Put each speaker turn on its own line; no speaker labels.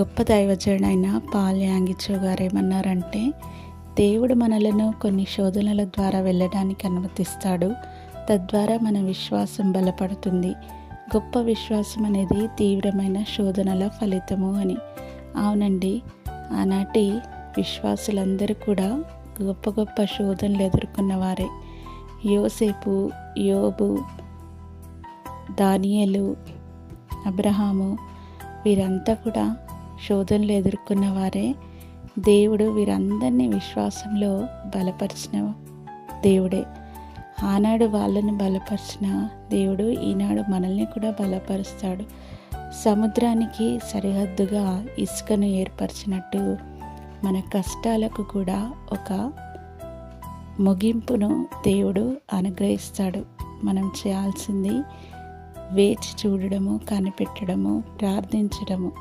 గొప్ప దైవజనుడైన పాల్ యాంగిచో గారు ఏమన్నారంటే దేవుడు మనలను కొన్ని శోధనల ద్వారా వెళ్ళడానికి అనుమతిస్తాడు. తద్వారా మన విశ్వాసం బలపడుతుంది. గొప్ప విశ్వాసం అనేది తీవ్రమైన శోధనల ఫలితము అని. అవునండి. ఆనాటి విశ్వాసులందరూ కూడా గొప్ప గొప్ప శోధనలు ఎదుర్కొన్నవారే యోసేపు యోబు దానియలు అబ్రహాము వీరంతా కూడా శోధనలు ఎదుర్కొన్న వారే దేవుడు వీరందరినీ విశ్వాసంలో బలపరిచిన దేవుడే. ఆనాడు వాళ్ళని బలపరిచిన దేవుడు ఈనాడు మనల్ని కూడా బలపరుస్తాడు. సముద్రానికి సరిహద్దుగా ఇసుకను ఏర్పరిచినట్టు మన కష్టాలకు కూడా ఒక ముగింపును దేవుడు అనుగ్రహిస్తాడు. మనం చేయాల్సింది వేచి చూడడము కనిపెట్టడము ప్రార్థించడము.